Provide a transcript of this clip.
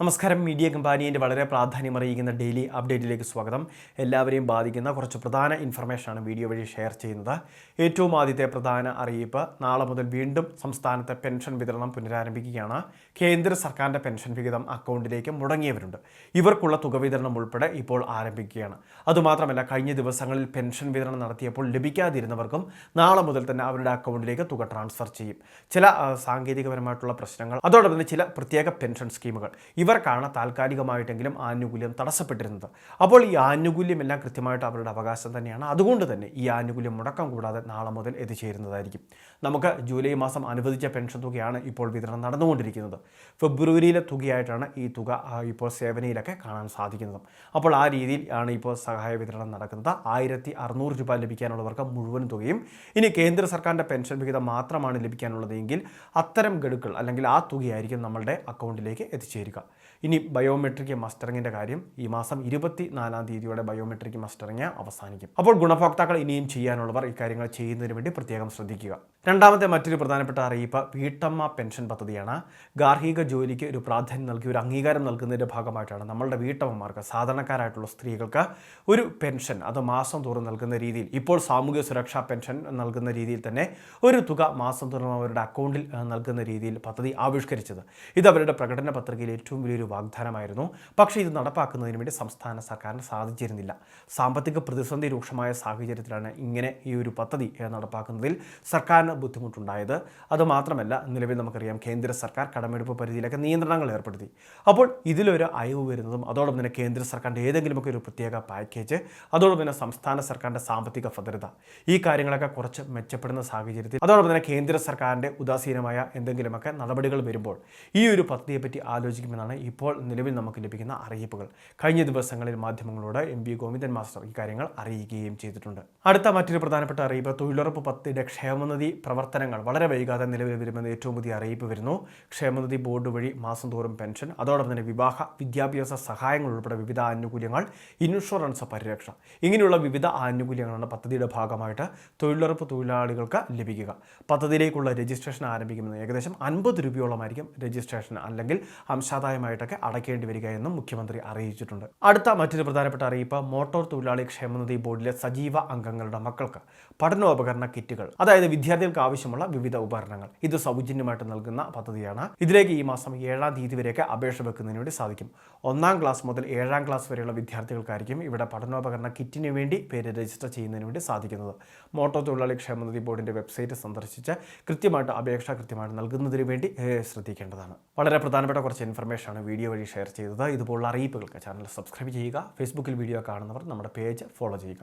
നമസ്കാരം. മീഡിയ കമ്പാനിയുടെ വളരെ പ്രാധാന്യം അറിയിക്കുന്ന ഡെയിലി അപ്ഡേറ്റിലേക്ക് സ്വാഗതം. എല്ലാവരെയും ബാധിക്കുന്ന കുറച്ച് പ്രധാന ഇൻഫർമേഷനാണ് വീഡിയോ വഴി ഷെയർ ചെയ്യുന്നത്. ഏറ്റവും ആദ്യത്തെ പ്രധാന അറിയിപ്പ് നാളെ മുതൽ വീണ്ടും സംസ്ഥാനത്തെ പെൻഷൻ വിതരണം പുനരാരംഭിക്കുകയാണ്. കേന്ദ്ര സർക്കാരിന്റെ പെൻഷൻ വിഹിതം അക്കൗണ്ടിലേക്ക് മുടങ്ങിയവരുണ്ട്. ഇവർക്കുള്ള തുക വിതരണം ഉൾപ്പെടെ ഇപ്പോൾ ആരംഭിക്കുകയാണ്. അതുമാത്രമല്ല കഴിഞ്ഞ ദിവസങ്ങളിൽ പെൻഷൻ വിതരണം നടത്തിയപ്പോൾ ലഭിക്കാതിരുന്നവർക്കും നാളെ മുതൽ തന്നെ അവരുടെ അക്കൗണ്ടിലേക്ക് തുക ട്രാൻസ്ഫർ ചെയ്യും. ചില സാങ്കേതികപരമായിട്ടുള്ള പ്രശ്നങ്ങൾ അതോടൊപ്പം തന്നെ ചില പ്രത്യേക പെൻഷൻ സ്കീമുകൾ. ഇവർക്കാണ് താൽക്കാലികമായിട്ടെങ്കിലും ആനുകൂല്യം തടസ്സപ്പെട്ടിരുന്നത്. അപ്പോൾ ഈ ആനുകൂല്യം എല്ലാം കൃത്യമായിട്ട് അവരുടെ അവകാശം തന്നെയാണ്. അതുകൊണ്ട് തന്നെ ഈ ആനുകൂല്യം മുടക്കം കൂടാതെ നാളെ മുതൽ എത്തിച്ചേരുന്നതായിരിക്കും നമുക്ക് ജൂലൈ മാസം അനുവദിച്ച പെൻഷൻ തുകയാണ് ഇപ്പോൾ വിതരണം നടന്നുകൊണ്ടിരിക്കുന്നത്. ഫെബ്രുവരിയിലെ തുകയായിട്ടാണ് ഈ തുക ഇപ്പോൾ സേവനയിലൊക്കെ കാണാൻ സാധിക്കുന്നത്. അപ്പോൾ ആ രീതിയിൽ ആണ് ഇപ്പോൾ സഹായ വിതരണം നടക്കുന്നത്. ആയിരത്തി അറുന്നൂറ് രൂപ ലഭിക്കാനുള്ളവർക്ക് മുഴുവൻ തുകയും ഇനി കേന്ദ്ര സർക്കാരിന്റെ പെൻഷൻ വിഹിതം മാത്രമാണ് ലഭിക്കാനുള്ളതെങ്കിൽ അത്തരം ഗഡുക്കൾ അല്ലെങ്കിൽ ആ തുകയായിരിക്കും നമ്മളുടെ അക്കൗണ്ടിലേക്ക് എത്തിച്ചേരുക. ഇനി ബയോമെട്രിക് മസ്റ്ററിങ്ങിന്റെ കാര്യം ഈ മാസം ഇരുപത്തി നാലാം തീയതിയോടെ ബയോമെട്രിക് മസ്റ്ററിങ് അവസാനിക്കും. അപ്പോൾ ഗുണഭോക്താക്കൾ ഇനിയും ചെയ്യാനുള്ളവർ ഇക്കാര്യങ്ങൾ ചെയ്യുന്നതിന് വേണ്ടി പ്രത്യേകം ശ്രദ്ധിക്കുക. രണ്ടാമത്തെ മറ്റൊരു പ്രധാനപ്പെട്ട അറിയിപ്പ് വീട്ടമ്മ പെൻഷൻ പദ്ധതിയാണ്. ഗാർഹിക ജോലിക്ക് ഒരു പ്രാധാന്യം നൽകി ഒരു അംഗീകാരം നൽകുന്നതിന്റെ ഭാഗമായിട്ടാണ് നമ്മളുടെ വീട്ടമ്മമാർക്ക് സാധാരണക്കാരായിട്ടുള്ള സ്ത്രീകൾക്ക് ഒരു പെൻഷൻ അത് മാസം തോറും നൽകുന്ന രീതിയിൽ ഇപ്പോൾ സാമൂഹ്യ സുരക്ഷാ പെൻഷൻ നൽകുന്ന രീതിയിൽ തന്നെ ഒരു തുക മാസം തോറും അവരുടെ അക്കൗണ്ടിൽ നൽകുന്ന രീതിയിൽ പദ്ധതി ആവിഷ്കരിച്ചത്. ഇത് അവരുടെ പ്രകടന പത്രികയിൽ ഏറ്റവും വലിയൊരു വാഗ്ദാനമായിരുന്നു. പക്ഷേ ഇത് നടപ്പാക്കുന്നതിന് വേണ്ടി സംസ്ഥാന സർക്കാരിന് സാധിച്ചിരുന്നില്ല. സാമ്പത്തിക പ്രതിസന്ധി രൂക്ഷമായ സാഹചര്യത്തിലാണ് ഇങ്ങനെ ഈ ഒരു പദ്ധതി നടപ്പാക്കുന്നതിൽ സർക്കാരിന് ബുദ്ധിമുട്ടുണ്ടായത്. അതുമാത്രമല്ല നിലവിൽ നമുക്കറിയാം കേന്ദ്ര സർക്കാർ കടമെടുപ്പ് പരിധിയിലൊക്കെ നിയന്ത്രണങ്ങൾ ഏർപ്പെടുത്തി. അപ്പോൾ ഇതിലൊരു അയവ് വരുന്നതും അതോടൊപ്പം തന്നെ കേന്ദ്ര സർക്കാരിന്റെ ഏതെങ്കിലുമൊക്കെ ഒരു പ്രത്യേക പാക്കേജ് അതോടൊപ്പം തന്നെ സംസ്ഥാന സർക്കാരിന്റെ സാമ്പത്തിക ഭദ്രത ഈ കാര്യങ്ങളൊക്കെ കുറച്ച് മെച്ചപ്പെടുന്ന സാഹചര്യത്തിൽ അതോടൊപ്പം തന്നെ കേന്ദ്ര സർക്കാരിന്റെ ഉദാസീനമായ എന്തെങ്കിലുമൊക്കെ നടപടികൾ വരുമ്പോൾ ഈ ഒരു പദ്ധതിയെപ്പറ്റി ആലോചിക്കുമെന്നാണ് ഇപ്പോൾ നിലവിൽ നമുക്ക് ലഭിക്കുന്ന അറിയിപ്പുകൾ. കഴിഞ്ഞ ദിവസങ്ങളിൽ മാധ്യമങ്ങളോട് എം വി ഗോവിന്ദൻ മാസ്റ്റർ ഇക്കാര്യങ്ങൾ അറിയിക്കുകയും ചെയ്തിട്ടുണ്ട്. അടുത്ത മറ്റൊരു പ്രധാനപ്പെട്ട അറിയിപ്പ് തൊഴിലുറപ്പ് പദ്ധതിയുടെ ക്ഷേമനിധി പ്രവർത്തനങ്ങൾ. വളരെ വൈകാതെ നിലവിൽ വരുമെന്ന് ഏറ്റവും പുതിയ അറിയിപ്പ് വരുന്നു. ക്ഷേമനിധി ബോർഡ് വഴി മാസം തോറും പെൻഷൻ അതോടൊപ്പം തന്നെ വിവാഹ വിദ്യാഭ്യാസ സഹായങ്ങൾ ഉൾപ്പെടെ വിവിധ ആനുകൂല്യങ്ങൾ ഇൻഷുറൻസ് പരിരക്ഷ. ഇങ്ങനെയുള്ള വിവിധ ആനുകൂല്യങ്ങളാണ് പദ്ധതിയുടെ ഭാഗമായിട്ട് തൊഴിലുറപ്പ് തൊഴിലാളികൾക്ക് ലഭിക്കുക. പദ്ധതിയിലേക്കുള്ള രജിസ്ട്രേഷൻ ആരംഭിക്കുമെന്ന് ഏകദേശം അൻപത് രൂപയോളമായിരിക്കും രജിസ്ട്രേഷൻ അല്ലെങ്കിൽ അംശാദായമായിട്ടൊക്കെ അടയ്ക്കേണ്ടി വരിക എന്നും മുഖ്യമന്ത്രി അറിയിച്ചിട്ടുണ്ട്. അടുത്ത മറ്റൊരു പ്രധാനപ്പെട്ട അറിയിപ്പ് മോട്ടോർ തൊഴിലാളി ക്ഷേമനിധി ബോർഡിലെ സജീവ അംഗങ്ങളുടെ മക്കൾക്ക് പഠനോപകരണ കിറ്റുകൾ അതായത് വിദ്യാർത്ഥികൾക്ക് ആവശ്യമുള്ള വിവിധ ഉപകരണങ്ങൾ. ഇത് സൗജന്യമായിട്ട് നൽകുന്ന പദ്ധതിയാണ്. ഇതിലേക്ക് ഈ മാസം ഏഴാം തീയതി വരെയൊക്കെ അപേക്ഷ വെക്കുന്നതിന് വേണ്ടി സാധിക്കും. ഒന്നാം ക്ലാസ് മുതൽ ഏഴാം ക്ലാസ് വരെയുള്ള വിദ്യാർത്ഥികൾക്കായിരിക്കും ഇവിടെ പഠനോപകരണ കിറ്റിന് വേണ്ടി പേര് രജിസ്റ്റർ ചെയ്യുന്നതിന് വേണ്ടി സാധിക്കുന്നത്. മോട്ടോർ തൊഴിലാളി ക്ഷേമനിധി ബോർഡിന്റെ വെബ്സൈറ്റ് സന്ദർശിച്ച് കൃത്യമായിട്ട് അപേക്ഷ കൃത്യമായിട്ട് നൽകുന്നതിന് വേണ്ടി ശ്രദ്ധിക്കേണ്ടതാണ്. വളരെ പ്രധാനപ്പെട്ട കുറച്ച് ഇൻഫർമേഷനാണ് വീഡിയോ വഴി ഷെയർ ചെയ്തത് ഇതുപോലുള്ള അറിയിപ്പുകൾക്ക് ചാനൽ സബ്സ്ക്രൈബ് ചെയ്യുക ഫേസ്ബുക്കിൽ വീഡിയോ കാണുന്നവർ നമ്മുടെ പേജ് ഫോളോ ചെയ്യുക.